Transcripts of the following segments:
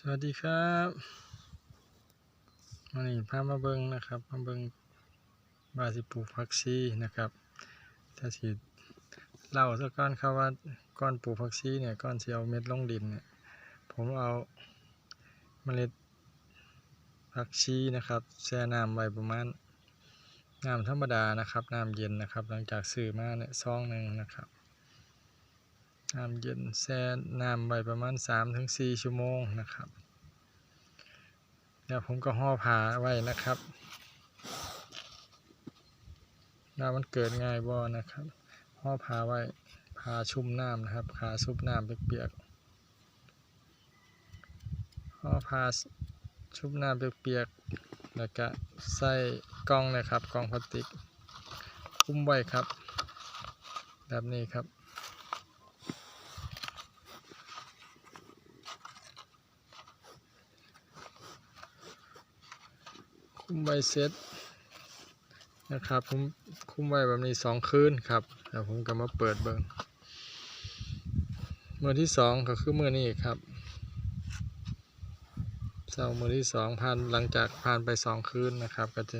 สวัสดีครับวันนี้พามาเบิงนะครับมาเบิงบาสิปลูกผักชีนะครับถ้าสิเล่าสักก้อนครับว่าก้อนปลูกผักชีเนี่ยก้อนที่เอาเม็ดลงดินเนี่ยผมเอาเมล็ดผักชีนะครับแช่น้ำไว้ประมาณน้ำธรรมดานะครับน้ำเย็นนะครับ หลังจากซื้อมาเนี่ยซองหนึ่งนะครับ น้ำเย็นแช่น้ำไว้ประมาณ 3-4 ชั่วโมงนะครับแล้วผมก็ห่อผ้าไว้นะครับว่ามันเกิดง่ายบ่นะครับห่อผ้าไว้ผ้าชุ่มน้ำนะครับผ้าซุบน้ำเปียกๆห่อผ้าชุบน้ำเปียกๆแล้วก็ใส่กล่องนะครับกล่องพลาสติกคลุมไว้ครับ แบบนี้ครับ มไว้เซตนะครับ ผมคุมไว้แบบนี้สองคืนครับแล้วผมก็มาเปิดเบิงมือที่สองก็คือมือนี้ครับเช้ามือที่สองผ่านหลังจากผ่านไปสองคืนนะครับ ก็จะ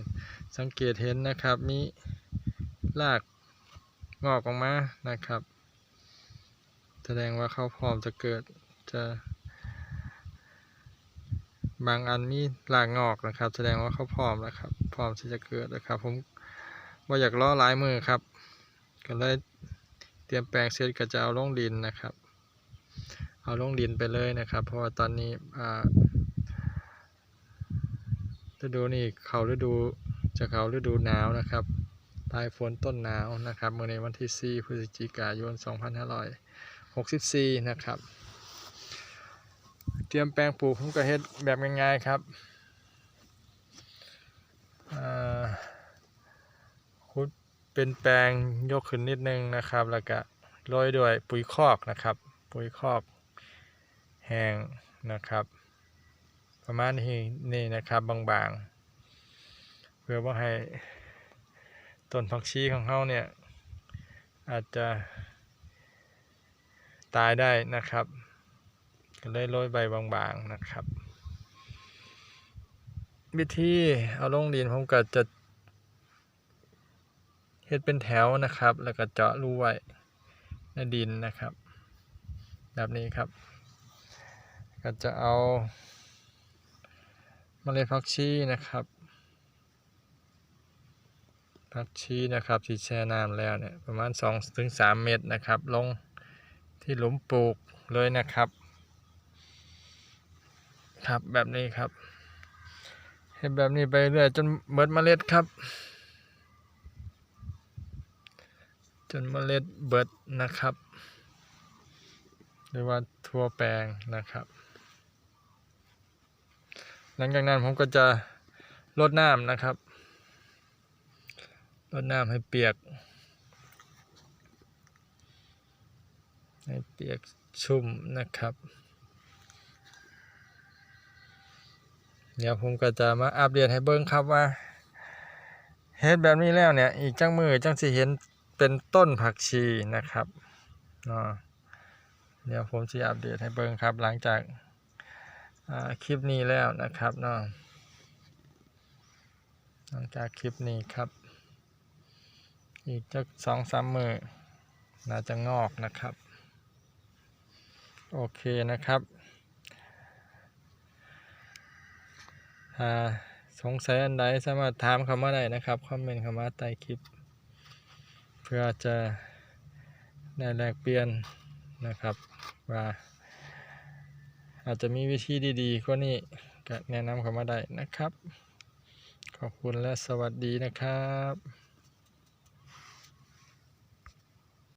สังเกตเห็นนะครับมีรากงอกออกมานะครับ แสดงว่าเขาพร้อมจะเกิดจะ บางอันมีรากงอกนะครับ แสดงว่าเขาพร้อมแล้วครับ พร้อมที่จะเกิดนะครับ ผมว่าอยากล้อหลายมือครับ ก็เลยเตรียมแปลงเสร็จก็จะเอาลงดินนะครับ เอาลงดินไปเลยนะครับ เพราะว่าตอนนี้อ่าฤดูนี่เขาฤดูจะเขาฤดูหนาวนะครับปลายฝนต้นหนาวนะครับเมื่อในวันที่ 4 พฤศจิกายน 2564 นะครับ เตรียมแปลงปลูกผมก็เฮ็ดแบบง่ายๆครับอ่าขุดเป็นแปลงยกขึ้นนิดนึงนะครับ แล้วก็โรยด้วยปุ๋ยคอกนะครับ ปุ๋ยคอกแห้งนะครับ ประมาณนี้นี่นะครับบางๆ เพื่อว่าให้ต้นผักชีของเขาเนี่ยอาจจะตายได้นะครับ ก็เลยโรยใบบางๆนะครับ วิธีเอาลงดินผมก็จะเฮ็ดเป็นแถวนะครับ แล้วก็เจาะรูไว้ในดินนะครับ แบบนี้ครับ ก็จะเอาเมล็ดผักชีนะครับผักชีนะครับที่แช่น้ำแล้วเนี่ยประมาณ2-3 เม็ดนะครับ ลงที่หลุมปลูกเลยนะครับ ครับ แบบนี้ครับเห็นแบบนี้ไปเรื่อยจนเบิดเมล็ดครับ จนเมล็ดเบิดนะครับหรือว่าทั่วแปลงนะครับ หลังจากนั้นผมก็จะรดน้ำนะครับรดน้ำให้เปียก ให้เปียกชุ่มนะครับ เดี๋ยวผมก็จะมาอัปเดตให้เบิ้งครับว่าเฮ็ดแบบนี้แล้วเนี่ย อีกจังมือจังสิเห็นเป็นต้นผักชีนะครับเนาะเดี๋ยวผมจะอัปเดตให้เบิ้งครับ หลังจากคลิปนี้แล้วนะครับเนาะหลังจากคลิปนี้ครับ อีกจักสองสามมือน่าจะงอกนะครับ โอเคนะครับ ถ้า สงสัยอันใดสามารถถามเข้ามาได้นะครับคอมเมนต์เข้ามาใต้คลิป เพื่อจะได้แลกเปลี่ยนนะครับว่าอาจจะมีวิธีดีๆกว่านี้ก็แนะนำเข้ามาได้นะครับ ขอบคุณและสวัสดีนะครับ